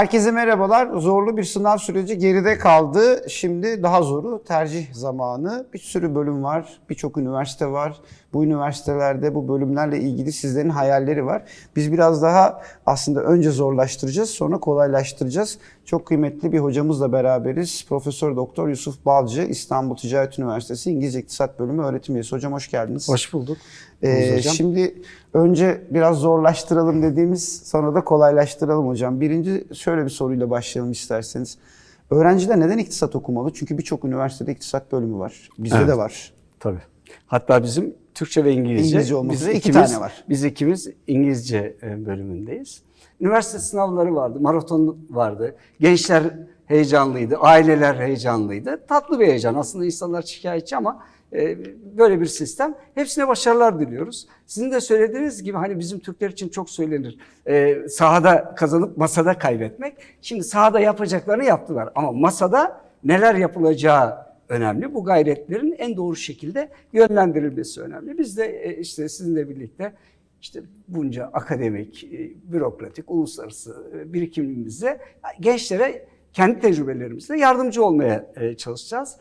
Herkese merhabalar. Zorlu bir sınav süreci geride kaldı. Şimdi daha zoru tercih zamanı. Bir sürü bölüm var, birçok üniversite var. Bu üniversitelerde bu bölümlerle ilgili sizlerin hayalleri var. Biz biraz daha aslında önce zorlaştıracağız, sonra kolaylaştıracağız. Çok kıymetli bir hocamızla beraberiz. Profesör Doktor Yusuf Balcı, İstanbul Ticaret Üniversitesi İngilizce İktisat Bölümü öğretim üyesi. Hocam hoş geldiniz. Hoş bulduk. Ee, hocam. şimdi önce biraz zorlaştıralım dediğimiz sonra da kolaylaştıralım hocam. Birinci şöyle bir soruyla başlayalım isterseniz. Öğrenciler neden iktisat okumalı? Çünkü birçok üniversitede iktisat bölümü var. Bizde Evet. de var. Tabii. Hatta bizim Türkçe ve İngilizce. İngilizce olmak biz üzere iki ikimiz- tane var. Biz ikimiz İngilizce e, bölümündeyiz. Üniversite sınavları vardı, maraton vardı. Gençler heyecanlıydı, aileler heyecanlıydı. Tatlı bir heyecan. Aslında insanlar şikayetçi ama böyle bir sistem. Hepsine başarılar diliyoruz. Sizin de söylediğiniz gibi hani bizim Türkler için çok söylenir. E, sahada kazanıp masada kaybetmek. Şimdi sahada yapacaklarını yaptılar ama masada neler yapılacağı önemli. Bu gayretlerin en doğru şekilde yönlendirilmesi önemli. Biz de e, işte sizinle birlikte işte bunca akademik, e, bürokratik, uluslararası e, birikimimizle gençlere kendi tecrübelerimizle yardımcı olmaya çalışacağız.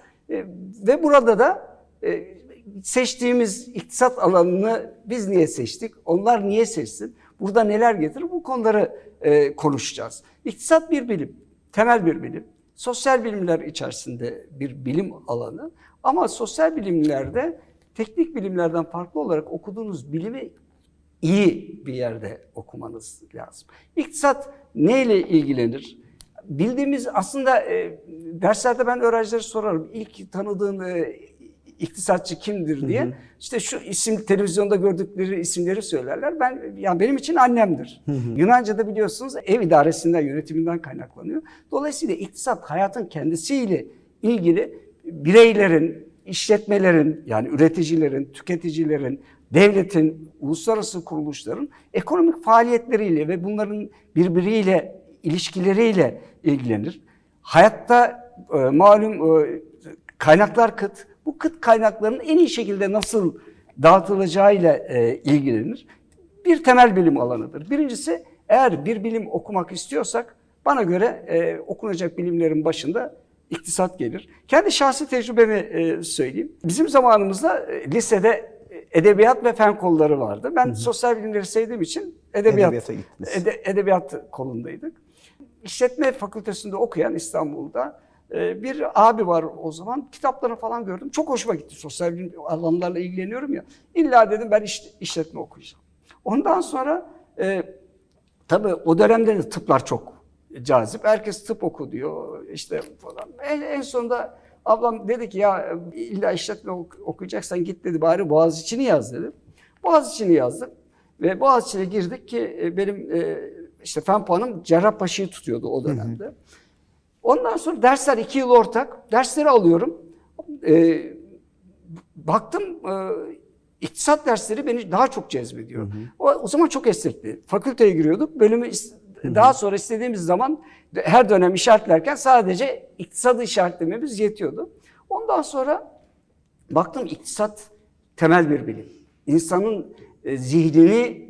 Ve burada da e, seçtiğimiz iktisat alanını biz niye seçtik, onlar niye seçsin, burada neler getirir bu konuları e, konuşacağız. İktisat bir bilim, temel bir bilim. Sosyal bilimler içerisinde bir bilim alanı ama sosyal bilimlerde teknik bilimlerden farklı olarak okuduğunuz bilimi iyi bir yerde okumanız lazım. İktisat neyle ilgilenir? Bildiğimiz aslında e, derslerde ben öğrencilere sorarım. İlk tanıdığın e, iktisatçı kimdir diye. İşte şu isim televizyonda gördükleri isimleri söylerler. Ben yani benim için annemdir. Yunanca'da biliyorsunuz ev idaresinden, yönetiminden kaynaklanıyor. Dolayısıyla iktisat hayatın kendisiyle ilgili bireylerin, işletmelerin yani üreticilerin, tüketicilerin, devletin, uluslararası kuruluşların ekonomik faaliyetleriyle ve bunların birbiriyle ilişkileriyle ilgilenir. Hayatta e, malum e, kaynaklar kıt. Bu kıt kaynakların en iyi şekilde nasıl dağıtılacağıyla e, ilgilenir. Bir temel bilim alanıdır. Birincisi eğer bir bilim okumak istiyorsak bana göre e, okunacak bilimlerin başında iktisat gelir. Kendi şahsi tecrübemi e, söyleyeyim. Bizim zamanımızda e, lisede edebiyat ve fen kolları vardı. Ben sosyal bilimleri sevdiğim için edebiyat ede- edebiyat kolundaydık. İşletme fakültesinde okuyan İstanbul'da e, bir abi var o zaman. Kitaplarını falan gördüm. Çok hoşuma gitti. Sosyal bilim alanlarla ilgileniyorum ya. İlla dedim ben iş- işletme okuyacağım. Ondan sonra e, tabii o dönemde de tıplar çok cazip. Herkes tıp oku diyor işte falan. En, en sonunda ablam dedi ki ya illa işletme ok- okuyacaksan git dedi bari Boğaziçi'ni yaz dedi. Boğaziçi'ni yazdım ve Boğaziçi'ne girdik ki e, benim e, işte fen puanım Cerrahpaşa'yı tutuyordu o dönemde. Ondan sonra dersler iki yıl ortak. Dersleri alıyorum. E, baktım e, iktisat dersleri beni daha çok cezbediyor. O, o zaman çok esnekti. Fakülteye giriyorduk. Bölümü is- daha sonra istediğimiz zaman her dönem işaretlerken sadece iktisadı işaretlememiz yetiyordu. Ondan sonra baktım iktisat temel bir bilim. İnsanın e, zihnini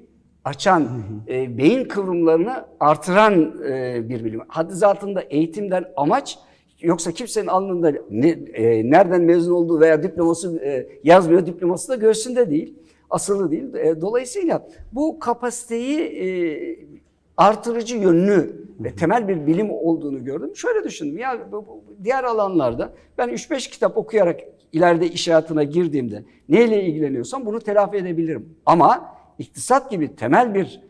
açan, e, beyin kıvrımlarını artıran e, bir bilim. Haddi zatında eğitimden amaç yoksa kimsenin alnında ne, e, nereden mezun olduğu veya diploması e, yazmıyor, diploması da göğsünde değil, asılı değil. E, dolayısıyla bu kapasiteyi e, artırıcı yönlü ve temel bir bilim olduğunu gördüm. Şöyle düşündüm ya bu- bu- diğer alanlarda ben 3-5 kitap okuyarak ileride iş hayatına girdiğimde neyle ilgileniyorsam bunu telafi edebilirim. Ama iktisat gibi temel bir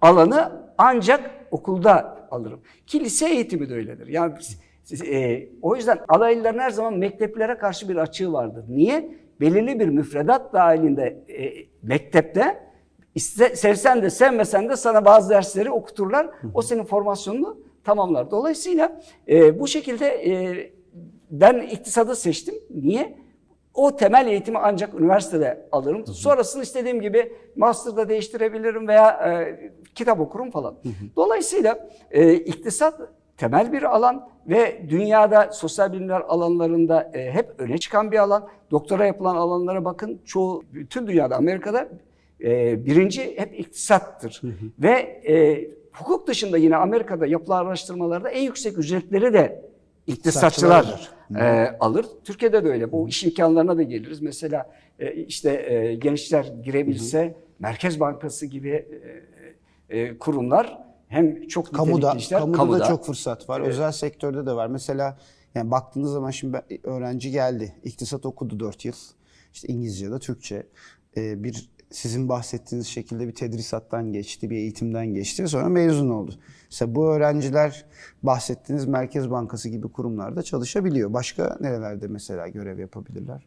alanı ancak okulda alırım. Ki lise eğitimi de öyledir. Yani siz- e, o yüzden alaylıların her zaman mekteplere karşı bir açığı vardır. Niye? Belirli bir müfredat dahilinde e, mektepte İste, sevsen de sevmesen de sana bazı dersleri okuturlar. O senin formasyonunu tamamlar. Dolayısıyla e, bu şekilde e, ben iktisadı seçtim. Niye? O temel eğitimi ancak üniversitede alırım. Sonrasını istediğim gibi master'da değiştirebilirim veya e, kitap okurum falan. Dolayısıyla e, iktisat temel bir alan ve dünyada sosyal bilimler alanlarında e, hep öne çıkan bir alan. Doktora yapılan alanlara bakın. Çoğu bütün dünyada Amerika'da e, birinci hep iktisattır. Ve e, hukuk dışında yine Amerika'da yapılan araştırmalarda en yüksek ücretleri de iktisatçılar e, alır. Türkiye'de de öyle. Bu iş imkanlarına da geliriz. Mesela e, işte e, gençler girebilse Merkez Bankası gibi e, e, kurumlar hem çok Kamuda, işler, kamuda, da çok fırsat var. Özel sektörde de var. Mesela yani baktığınız zaman şimdi ben- öğrenci geldi. İktisat okudu 4 yıl. İşte İngilizce ya da Türkçe. Ee, bir sizin bahsettiğiniz şekilde bir tedrisattan geçti, bir eğitimden geçti. Sonra mezun oldu. Mesela bu öğrenciler bahsettiğiniz Merkez Bankası gibi kurumlarda çalışabiliyor. Başka nerelerde mesela görev yapabilirler?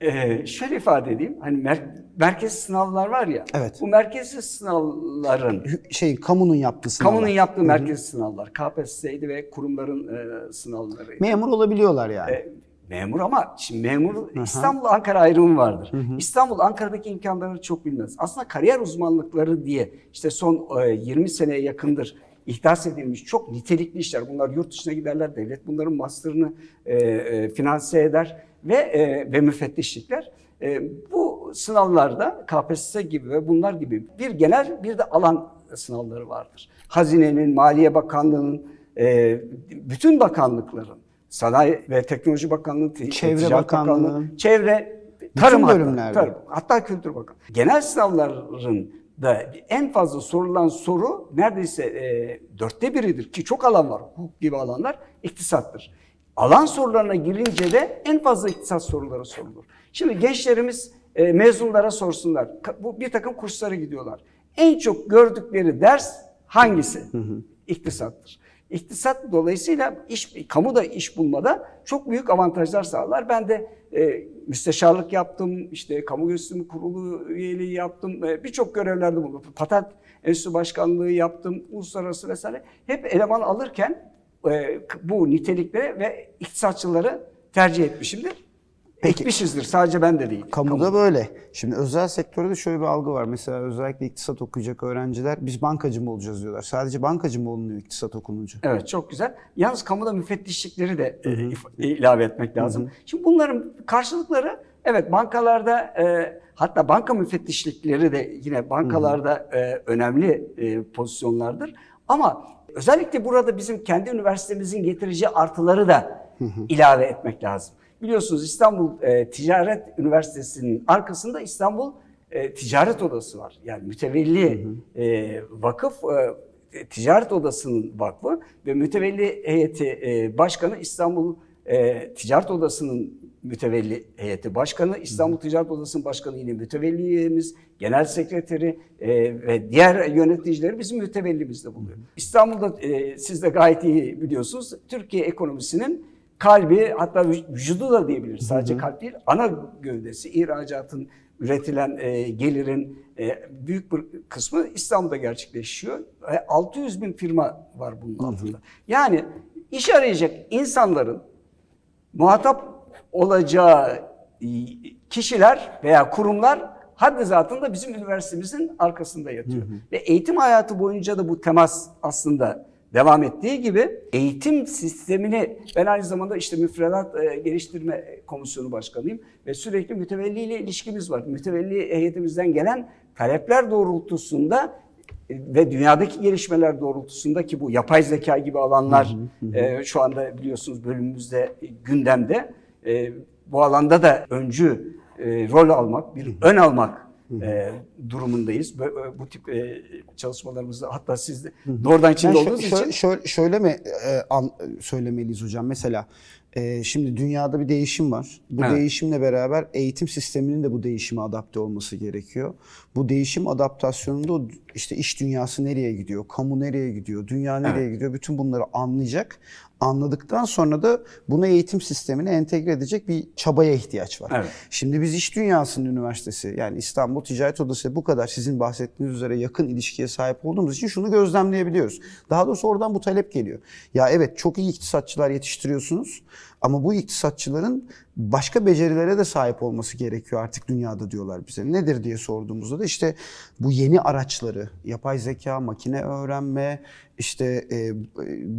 Ee, şöyle ifade edeyim. Hani mer- merkez sınavlar var ya. Evet. Bu merkezi sınavların Şey, kamunun yaptığı sınavlar. kamunun yaptığı merkez sınavlar, KPSS'ydi ve kurumların e, sınavları. Memur olabiliyorlar yani. E, memur ama şimdi memur İstanbul Ankara ayrımı vardır. İstanbul Ankara'daki imkanları çok bilmez. Aslında kariyer uzmanlıkları diye işte son e, 20 seneye yakındır ihdas edilmiş çok nitelikli işler. Bunlar yurt dışına giderler, devlet bunların master'ını e, e, finanse eder ve e, ve müfettişlikler. E, bu sınavlarda KPSS gibi ve bunlar gibi bir genel bir de alan sınavları vardır. Hazinenin, Maliye Bakanlığı'nın, e, bütün bakanlıkların Sanayi ve Teknoloji Bakanlığı, Çevre Ticaret Bakanlığı. Bakanlığı, Çevre, Tarım hatta, tarım, hatta Kültür Bakanlığı. Genel sınavların da en fazla sorulan soru neredeyse e, dörtte biridir ki çok alan var. Hukuk gibi alanlar iktisattır. Alan sorularına girince de en fazla iktisat soruları sorulur. Şimdi gençlerimiz e, mezunlara sorsunlar. Bu bir takım kurslara gidiyorlar. En çok gördükleri ders hangisi? İktisattır. İktisat dolayısıyla iş, kamuda iş bulmada çok büyük avantajlar sağlar. Ben de e, müsteşarlık yaptım, işte kamu gösterimi kurulu üyeliği yaptım, e, birçok görevlerde bulundum. Patent Enstitüsü Başkanlığı yaptım, uluslararası vesaire. Hep eleman alırken e, bu niteliklere ve iktisatçıları tercih etmişimdir. Peki. Etmişizdir, sadece ben de değil. Kamuda böyle. Şimdi özel sektörde de şöyle bir algı var. Mesela özellikle iktisat okuyacak öğrenciler biz bankacı mı olacağız diyorlar. Sadece bankacı mı olunuyor iktisat okununca? Evet çok güzel. Yalnız kamuda müfettişlikleri de e, if- ilave etmek lazım. Şimdi bunların karşılıkları evet bankalarda e, hatta banka müfettişlikleri de yine bankalarda e, önemli e, pozisyonlardır. Ama özellikle burada bizim kendi üniversitemizin getireceği artıları da ilave etmek lazım. Biliyorsunuz İstanbul e, Ticaret Üniversitesi'nin arkasında İstanbul e, Ticaret Odası var. Yani mütevelli e, vakıf e, Ticaret Odası'nın vakfı ve mütevelli heyeti e, başkanı İstanbul e, Ticaret Odası'nın mütevelli heyeti başkanı, İstanbul Ticaret Odası'nın başkanı yine mütevelli üyemiz, genel sekreteri e, ve diğer yöneticileri bizim mütevellimizde buluyor. İstanbul'da e, siz de gayet iyi biliyorsunuz Türkiye ekonomisinin kalbi hatta vü- vücudu da diyebiliriz. Sadece kalp değil, ana gövdesi, ihracatın, üretilen e, gelirin e, büyük bir kısmı İstanbul'da gerçekleşiyor. Ve 600 bin firma var bunun altında. Yani iş arayacak insanların muhatap olacağı e, kişiler veya kurumlar haddi zatında bizim üniversitemizin arkasında yatıyor. Ve eğitim hayatı boyunca da bu temas aslında devam ettiği gibi eğitim sistemini ben aynı zamanda işte müfredat e, geliştirme komisyonu başkanıyım ve sürekli mütevelli ile ilişkimiz var. Mütevelli heyetimizden gelen talepler doğrultusunda e, ve dünyadaki gelişmeler doğrultusunda ki bu yapay zeka gibi alanlar e, şu anda biliyorsunuz bölümümüzde e, gündemde. E, bu alanda da öncü e, rol almak, bir ön almak e, durumundayız. Bu, bu tip e, çalışmalarımızda hatta siz de doğrudan içinde Yani olduğunuz şö- için şöyle, şöyle mi e, an- söylemeliyiz hocam? Mesela e, şimdi dünyada bir değişim var. Bu Evet. değişimle beraber eğitim sisteminin de bu değişime adapte olması gerekiyor. Bu değişim adaptasyonunda işte iş dünyası nereye gidiyor, kamu nereye gidiyor, dünya nereye gidiyor bütün bunları anlayacak. Anladıktan sonra da bunu eğitim sistemine entegre edecek bir çabaya ihtiyaç var. Evet. Şimdi biz iş dünyasının üniversitesi yani İstanbul Ticaret Odası bu kadar sizin bahsettiğiniz üzere yakın ilişkiye sahip olduğumuz için şunu gözlemleyebiliyoruz. Daha doğrusu oradan bu talep geliyor. Ya evet çok iyi iktisatçılar yetiştiriyorsunuz ama bu iktisatçıların başka becerilere de sahip olması gerekiyor artık dünyada diyorlar bize. Nedir diye sorduğumuzda da işte bu yeni araçları, yapay zeka, makine öğrenme, işte e,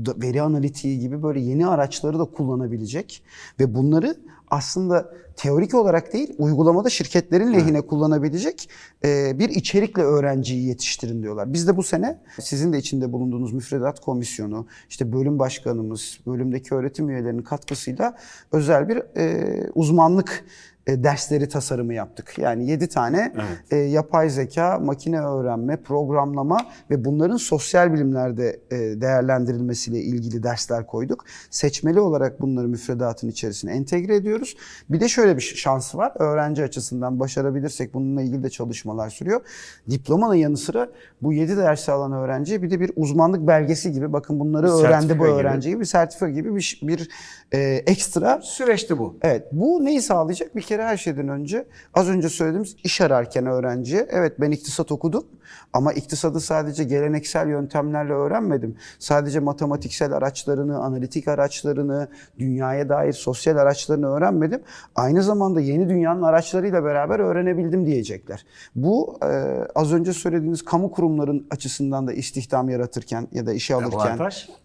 da- veri analitiği gibi böyle yeni araçları da kullanabilecek ve bunları aslında teorik olarak değil, uygulamada şirketlerin lehine kullanabilecek e, bir içerikle öğrenciyi yetiştirin diyorlar. Biz de bu sene sizin de içinde bulunduğunuz müfredat komisyonu, işte bölüm başkanımız, bölümdeki öğretim üyelerinin katkısıyla özel bir e, uzmanlık e, dersleri tasarımı yaptık. Yani 7 tane e, yapay zeka, makine öğrenme, programlama ve bunların sosyal bilimlerde e, değerlendirilmesiyle ilgili dersler koyduk. Seçmeli olarak bunları müfredatın içerisine entegre ediyoruz. Bir de şöyle bir şansı var. Öğrenci açısından başarabilirsek bununla ilgili de çalışmalar sürüyor. Diplomanın yanı sıra bu 7 dersi alan öğrenciye bir de bir uzmanlık belgesi gibi bakın bunları Bir öğrendi bu gibi. öğrenci gibi bir sertifika gibi bir, bir e, ekstra Süreçti bu. Evet bu neyi sağlayacak? Bir kere her şeyden önce az önce söylediğimiz iş ararken öğrenciye evet ben iktisat okudum ama iktisadı sadece geleneksel yöntemlerle öğrenmedim. Sadece matematiksel araçlarını, analitik araçlarını, dünyaya dair sosyal araçlarını öğrenmedim. Aynı zamanda yeni dünyanın araçlarıyla beraber öğrenebildim diyecekler. Bu e, az önce söylediğiniz kamu kurumların açısından da istihdam yaratırken ya da işe alırken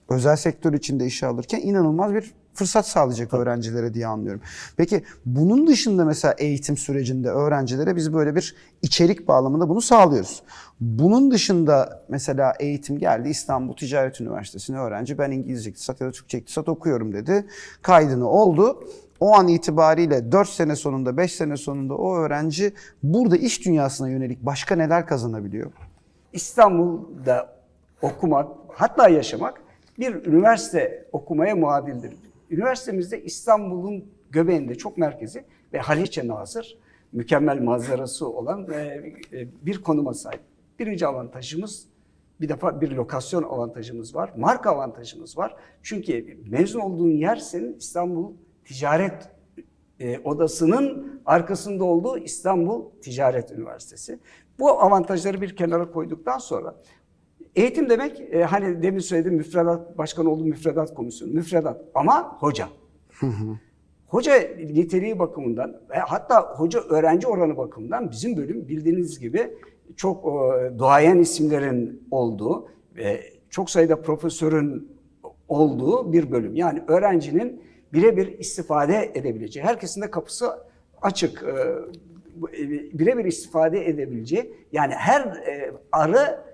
özel sektör içinde işe alırken inanılmaz bir fırsat sağlayacak öğrencilere diye anlıyorum. Peki bunun dışında mesela eğitim sürecinde öğrencilere biz böyle bir içerik bağlamında bunu sağlıyoruz. Bunun dışında mesela eğitim geldi İstanbul Ticaret Üniversitesi'ne öğrenci ben İngilizce iktisat ya da Türkçe iktisat okuyorum dedi. Kaydını oldu. O an itibariyle 4 sene sonunda 5 sene sonunda o öğrenci burada iş dünyasına yönelik başka neler kazanabiliyor? İstanbul'da okumak, hatta yaşamak bir üniversite okumaya muadildir. Üniversitemizde İstanbul'un göbeğinde çok merkezi ve Haliç'e nazır, mükemmel manzarası olan e, e, bir konuma sahip. Birinci avantajımız bir defa bir lokasyon avantajımız var, marka avantajımız var. Çünkü mezun olduğun yer senin İstanbul Ticaret e, Odası'nın arkasında olduğu İstanbul Ticaret Üniversitesi. Bu avantajları bir kenara koyduktan sonra eğitim demek e, hani demin söyledim müfredat başkanı olduğum müfredat komisyonu müfredat ama hoca. Hoca niteliği bakımından ve hatta hoca öğrenci oranı bakımından bizim bölüm bildiğiniz gibi çok e, duayen isimlerin olduğu ve çok sayıda profesörün olduğu bir bölüm. Yani öğrencinin birebir istifade edebileceği, herkesin de kapısı açık, e, e, birebir istifade edebileceği, yani her arı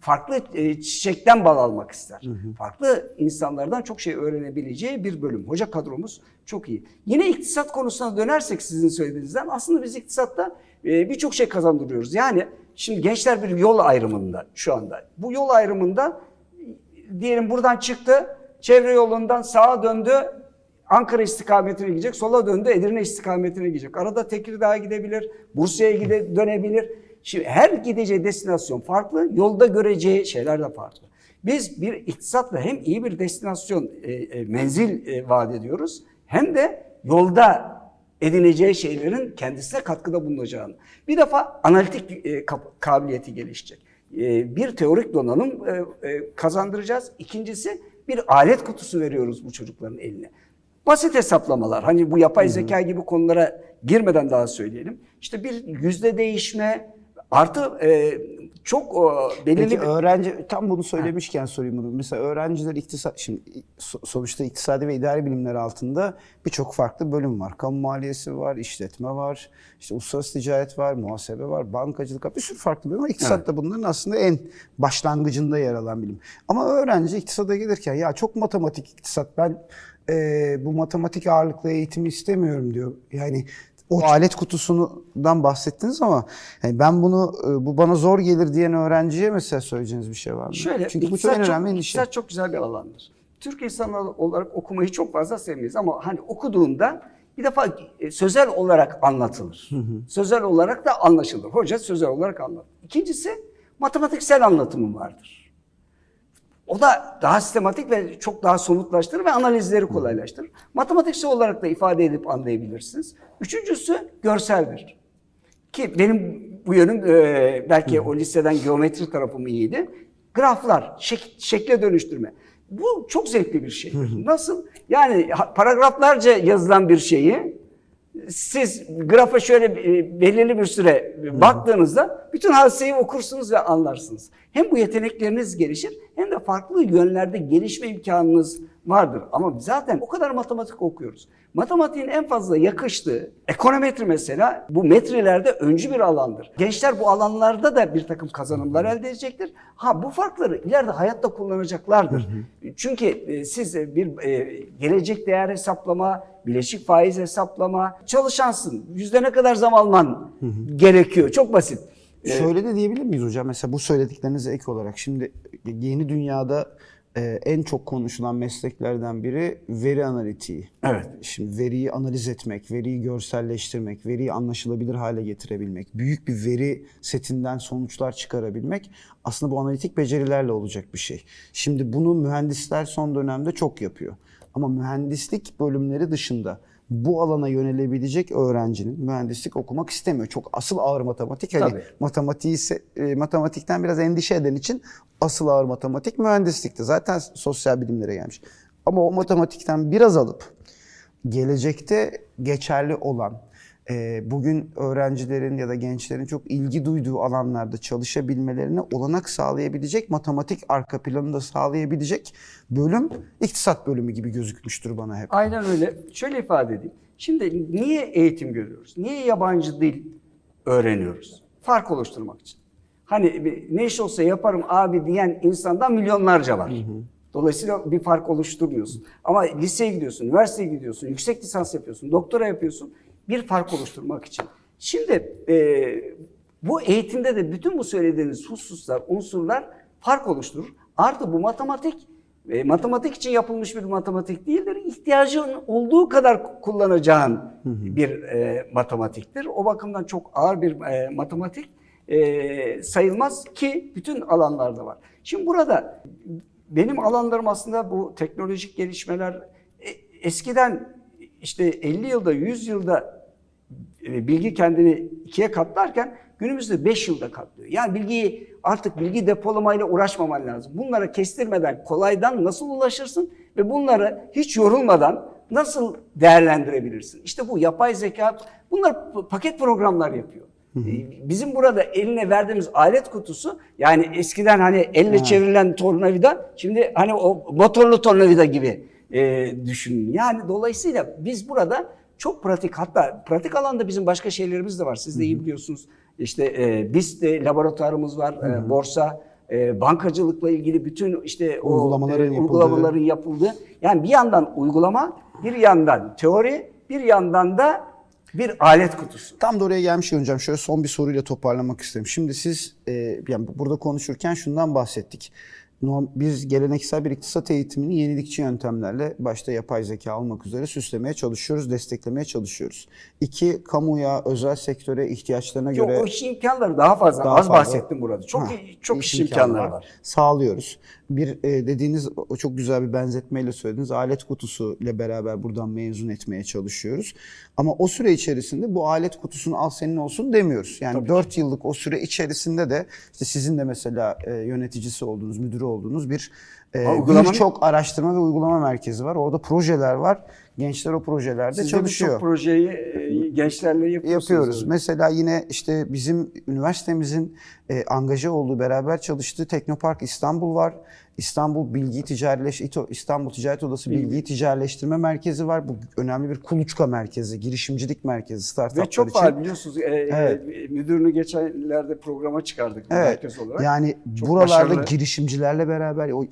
farklı çiçekten bal almak ister. Farklı insanlardan çok şey öğrenebileceği bir bölüm. Hoca kadromuz çok iyi. Yine iktisat konusuna dönersek sizin söylediğinizden aslında biz iktisatta birçok şey kazandırıyoruz. Yani şimdi gençler bir yol ayrımında şu anda. Bu yol ayrımında diyelim buradan çıktı, çevre yolundan sağa döndü, Ankara istikametine gidecek, sola döndü, Edirne istikametine gidecek. Arada Tekirdağ'a gidebilir, Bursa'ya gide dönebilir. Şimdi her gideceği destinasyon farklı, yolda göreceği şeyler de farklı. Biz bir iktisatla hem iyi bir destinasyon, e, e, menzil e, vaat ediyoruz, hem de yolda edineceği şeylerin kendisine katkıda bulunacağını. Bir defa analitik e, kabiliyeti gelişecek. E, bir teorik donanım e, kazandıracağız. İkincisi bir alet kutusu veriyoruz bu çocukların eline. Basit hesaplamalar. Hani bu yapay zeka gibi konulara girmeden daha söyleyelim. İşte bir yüzde değişme artı çok e, belirli Peki bir... öğrenci tam bunu söylemişken sorayım bunu. Mesela öğrenciler iktisat şimdi so- sonuçta iktisadi ve idari bilimler altında birçok farklı bölüm var. Kamu maliyesi var, işletme var, işte uluslararası ticaret var, muhasebe var, bankacılık var. Bir sürü farklı bölüm var. İktisat da bunların aslında en başlangıcında yer alan bilim. Ama öğrenci iktisada gelirken ya çok matematik iktisat ben e, bu matematik ağırlıklı eğitimi istemiyorum diyor. Yani o alet kutusundan bahsettiniz ama yani ben bunu e, bu bana zor gelir diyen öğrenciye mesela söyleyeceğiniz bir şey var mı? Şöyle, Çünkü bu çok en önemli endişe. iktisat çok güzel bir alandır. Türk insanı olarak okumayı çok fazla sevmeyiz ama hani okuduğunda bir defa e, sözel olarak anlatılır. Sözel olarak da anlaşılır. Hoca sözel olarak anlatır. İkincisi matematiksel anlatımı vardır. O da daha sistematik ve çok daha somutlaştırır ve analizleri kolaylaştırır. Matematiksel olarak da ifade edip anlayabilirsiniz. Üçüncüsü görseldir. Ki benim bu yönüm e, belki o liseden geometri tarafım iyiydi. Graflar, şek- şekle dönüştürme. Bu çok zevkli bir şey. Nasıl? Yani paragraflarca yazılan bir şeyi siz grafa şöyle e, belirli bir süre baktığınızda bütün hadiseyi okursunuz ve anlarsınız. Hem bu yetenekleriniz gelişir hem de farklı yönlerde gelişme imkanınız vardır. Ama zaten o kadar matematik okuyoruz. Matematiğin en fazla yakıştığı ekonometri mesela bu metrilerde öncü bir alandır. Gençler bu alanlarda da bir takım kazanımlar elde edecektir. Ha bu farkları ileride hayatta kullanacaklardır. Çünkü e, siz e, bir e, gelecek değer hesaplama, bileşik faiz hesaplama çalışansın. Yüzde ne kadar zaman alman gerekiyor. Çok basit. E, Şöyle de diyebilir miyiz hocam? Mesela bu söylediklerinize ek olarak şimdi yeni dünyada e, en çok konuşulan mesleklerden biri veri analitiği. Evet. Şimdi veriyi analiz etmek, veriyi görselleştirmek, veriyi anlaşılabilir hale getirebilmek, büyük bir veri setinden sonuçlar çıkarabilmek aslında bu analitik becerilerle olacak bir şey. Şimdi bunu mühendisler son dönemde çok yapıyor. Ama mühendislik bölümleri dışında bu alana yönelebilecek öğrencinin mühendislik okumak istemiyor. Çok asıl ağır matematik. Hani Tabii. matematiği e, matematikten biraz endişe eden için asıl ağır matematik mühendislikti. Zaten sosyal bilimlere gelmiş. Ama o matematikten biraz alıp gelecekte geçerli olan bugün öğrencilerin ya da gençlerin çok ilgi duyduğu alanlarda çalışabilmelerine olanak sağlayabilecek, matematik arka planını da sağlayabilecek bölüm iktisat bölümü gibi gözükmüştür bana hep. Aynen öyle. Şöyle ifade edeyim. Şimdi niye eğitim görüyoruz? Niye yabancı dil öğreniyoruz? Fark oluşturmak için. Hani ne iş olsa yaparım abi diyen insandan milyonlarca var. Dolayısıyla bir fark oluşturmuyorsun. Ama liseye gidiyorsun, üniversiteye gidiyorsun, yüksek lisans yapıyorsun, doktora yapıyorsun. Bir fark oluşturmak için. Şimdi e, bu eğitimde de bütün bu söylediğiniz hususlar, unsurlar fark oluşturur. Artı bu matematik e, matematik için yapılmış bir matematik değildir. İhtiyacın olduğu kadar kullanacağın bir e, matematiktir. O bakımdan çok ağır bir e, matematik e, sayılmaz ki bütün alanlarda var. Şimdi burada benim alanlarım aslında bu teknolojik gelişmeler E, eskiden işte 50 yılda 100 yılda bilgi kendini ikiye katlarken günümüzde 5 yılda katlıyor. Yani bilgiyi artık bilgi depolamayla uğraşmaman lazım. Bunlara kestirmeden kolaydan nasıl ulaşırsın ve bunları hiç yorulmadan nasıl değerlendirebilirsin? İşte bu yapay zeka bunlar paket programlar yapıyor. E, Bizim burada eline verdiğimiz alet kutusu yani eskiden hani elle çevrilen tornavida şimdi hani o motorlu tornavida gibi e, düşünün. Yani dolayısıyla biz burada çok pratik hatta pratik alanda bizim başka şeylerimiz de var. Siz de iyi biliyorsunuz. İşte e, biz de laboratuvarımız var, e, borsa, e, bankacılıkla ilgili bütün işte o Uygulamaların e, yapıldığı. uygulamaların yapıldığı. Yani bir yandan uygulama, bir yandan teori, bir yandan da bir alet kutusu. Tam da oraya gelmiş hocam. Şöyle son bir soruyla toparlamak isterim. Şimdi siz e, yani burada konuşurken şundan bahsettik. Biz geleneksel bir iktisat eğitimini yenilikçi yöntemlerle başta yapay zeka olmak üzere süslemeye çalışıyoruz, desteklemeye çalışıyoruz. İki, kamuya, özel sektöre ihtiyaçlarına Yok, göre o iş imkanları daha fazla. daha Az fazla. bahsettim burada. Çok Ha, çok iş iş imkanları var. Sağlıyoruz. Bir e, dediğiniz o çok güzel bir benzetmeyle söylediniz. Alet kutusu ile beraber buradan mezun etmeye çalışıyoruz. Ama o süre içerisinde bu alet kutusunu al senin olsun demiyoruz. Yani 4 yıllık o süre içerisinde de işte sizin de mesela e, yöneticisi olduğunuz, müdürü olduğunuz bir e, Ha, uygulamanın- birçok araştırma ve uygulama merkezi var. Orada projeler var. Gençler o projelerde Siz de çalışıyor birçok projeyi e, gençlerle yapıyorsunuz. yapıyoruz. Mesela yine işte bizim üniversitemizin e, angaje olduğu, beraber çalıştığı Teknopark İstanbul var. İstanbul Bilgi Ticaretleş İTO- İstanbul Ticaret Odası Bilgi Ticaretleştirme Merkezi var. Bu önemli bir kuluçka merkezi, girişimcilik merkezi startuplar Ve çok için. var biliyorsunuz. E, e, müdürünü geçenlerde programa çıkardık Evet. merkez olarak. Yani Çok buralarda başarılı. girişimcilerle beraber, o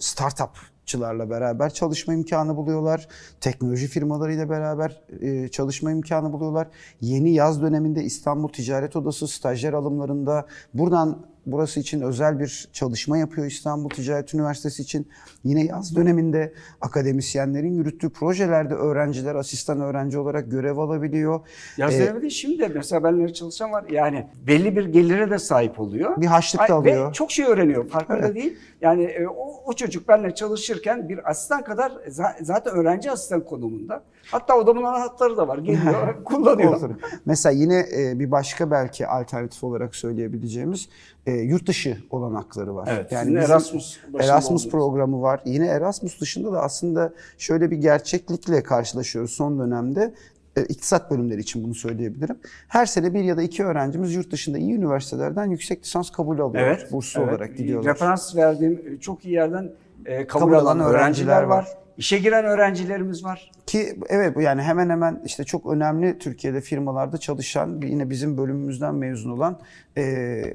startupçılarla beraber çalışma imkanı buluyorlar. Teknoloji firmalarıyla beraber e, çalışma imkanı buluyorlar. Yeni yaz döneminde İstanbul Ticaret Odası stajyer alımlarında buradan burası için özel bir çalışma yapıyor İstanbul Ticaret Üniversitesi için. Yine yaz döneminde akademisyenlerin yürüttüğü projelerde öğrenciler asistan öğrenci olarak görev alabiliyor. Yaz Ee, döneminde şimdi de mesela benimle çalışan var. Yani belli bir gelire de sahip oluyor. Bir harçlık da alıyor. Ve çok şey öğreniyor. Farkında değil. Yani e, o, o çocuk benimle çalışırken bir asistan kadar za- zaten öğrenci asistan konumunda. Hatta odamın anahtarı da var. Geliyor, kullanıyor. Mesela yine e, bir başka belki alternatif olarak söyleyebileceğimiz e, yurt dışı olanakları var. Evet, sizin bizim Erasmus Erasmus programı var. Yine Erasmus dışında da aslında şöyle bir gerçeklikle karşılaşıyoruz son dönemde. E, İktisat bölümleri için bunu söyleyebilirim. Her sene bir ya da iki öğrencimiz yurt dışında iyi üniversitelerden yüksek lisans kabulü alıyorlar. Evet. Burslu evet. olarak gidiyorlar. Referans verdiğim e, çok iyi yerden e, kabul, Kabul alan alan öğrenciler öğrenciler var. var. İşe giren öğrencilerimiz var. Ki evet bu yani hemen hemen işte çok önemli Türkiye'de firmalarda çalışan yine bizim bölümümüzden mezun olan e,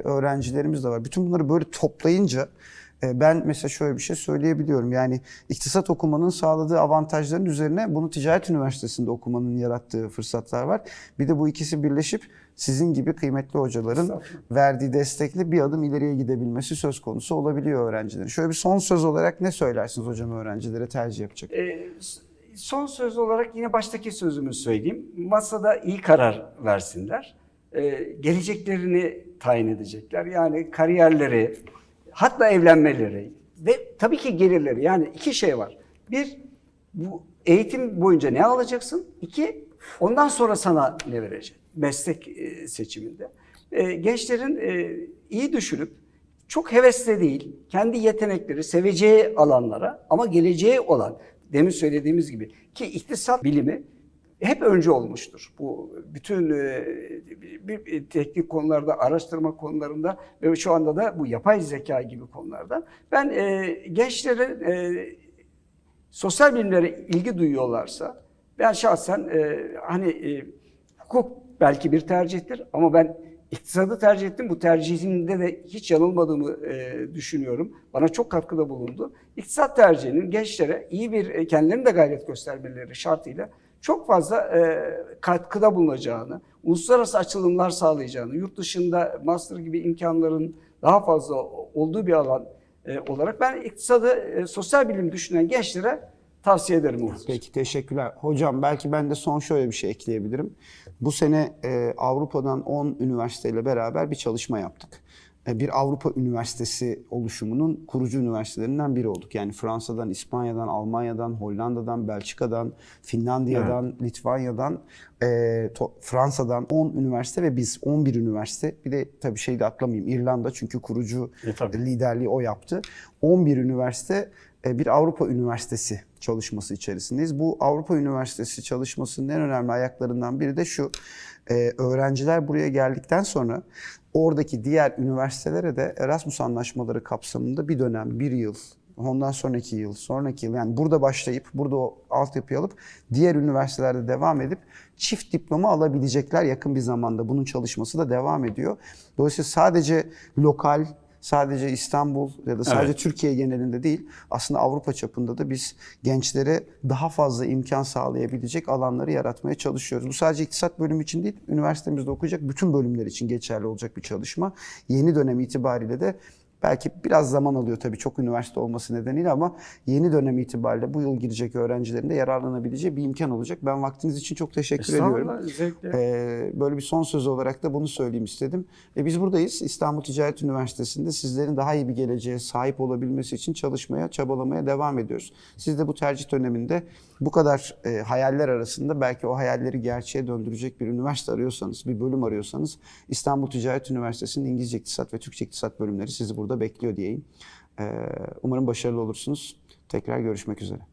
öğrencilerimiz de var. Bütün bunları böyle toplayınca e, ben mesela şöyle bir şey söyleyebiliyorum. Yani iktisat okumanın sağladığı avantajların üzerine bunu ticaret üniversitesinde okumanın yarattığı fırsatlar var. Bir de bu ikisi birleşip sizin gibi kıymetli hocaların verdiği destekle bir adım ileriye gidebilmesi söz konusu olabiliyor öğrencilerin. Şöyle bir son söz olarak ne söylersiniz hocam öğrencilere tercih yapacak? S- son söz olarak yine baştaki sözümü söyleyeyim. Masada iyi karar versinler. Ee, geleceklerini tayin edecekler. Yani kariyerleri, hatta evlenmeleri ve tabii ki gelirleri. Yani iki şey var. Bir, bu eğitim boyunca ne alacaksın? İki, ondan sonra sana ne verecek? Meslek e, seçiminde. E, gençlerin e, iyi düşünüp çok hevesli değil, kendi yetenekleri, seveceği alanlara ama geleceği olan, demin söylediğimiz gibi ki iktisat bilimi hep önce olmuştur. Bu bütün e, bir, bir teknik konularda, araştırma konularında ve şu anda da bu yapay zeka gibi konularda. Ben e, gençlerin e, sosyal bilimlere ilgi duyuyorlarsa ben şahsen e, hani e, hukuk belki bir tercihtir ama ben iktisadı tercih ettim. Bu tercihimde de hiç yanılmadığımı e, düşünüyorum. Bana çok katkıda bulundu. İktisat tercihinin gençlere iyi bir e, kendilerine de gayret göstermeleri şartıyla çok fazla e, katkıda bulunacağını, uluslararası açılımlar sağlayacağını, yurt dışında master gibi imkanların daha fazla olduğu bir alan e, olarak ben iktisadı e, sosyal bilim düşünen gençlere tavsiye ederim. Uğur. Peki teşekkürler. Hocam belki ben de son şöyle bir şey ekleyebilirim. Bu sene e, Avrupa'dan 10 üniversiteyle beraber bir çalışma yaptık. E, bir Avrupa Üniversitesi oluşumunun kurucu üniversitelerinden biri olduk. Yani Fransa'dan, İspanya'dan, Almanya'dan, Hollanda'dan, Belçika'dan, Finlandiya'dan, Litvanya'dan, e, Fransa'dan 10 üniversite ve biz 11 üniversite. Bir de tabii şey de atlamayayım İrlanda çünkü kurucu E, tabii. liderliği o yaptı. 11 üniversite bir Avrupa Üniversitesi çalışması içerisindeyiz. Bu Avrupa Üniversitesi çalışmasının en önemli ayaklarından biri de şu. e, Öğrenciler buraya geldikten sonra oradaki diğer üniversitelere de Erasmus anlaşmaları kapsamında bir dönem, bir yıl, ondan sonraki yıl, sonraki yıl yani burada başlayıp burada o altyapıyı alıp diğer üniversitelerde devam edip çift diploma alabilecekler yakın bir zamanda. Bunun çalışması da devam ediyor. Dolayısıyla sadece lokal sadece İstanbul ya da sadece Evet. Türkiye genelinde değil aslında Avrupa çapında da biz gençlere daha fazla imkan sağlayabilecek alanları yaratmaya çalışıyoruz. Bu sadece iktisat bölümü için değil, üniversitemizde okuyacak bütün bölümler için geçerli olacak bir çalışma. Yeni dönem itibariyle de belki biraz zaman alıyor tabii çok üniversite olması nedeniyle ama yeni dönem itibariyle bu yıl girecek öğrencilerin de yararlanabileceği bir imkan olacak. Ben vaktiniz için çok teşekkür ediyorum. Zevkle. Ee, böyle bir son söz olarak da bunu söyleyeyim istedim. E, biz buradayız. İstanbul Ticaret Üniversitesi'nde sizlerin daha iyi bir geleceğe sahip olabilmesi için çalışmaya, çabalamaya devam ediyoruz. Siz de bu tercih döneminde bu kadar e, hayaller arasında belki o hayalleri gerçeğe döndürecek bir üniversite arıyorsanız, bir bölüm arıyorsanız İstanbul Ticaret Üniversitesi'nin İngilizce İktisat ve Türkçe İktisat bölümleri sizi burada bekliyor diyeyim. Ee, umarım başarılı olursunuz. Tekrar görüşmek üzere.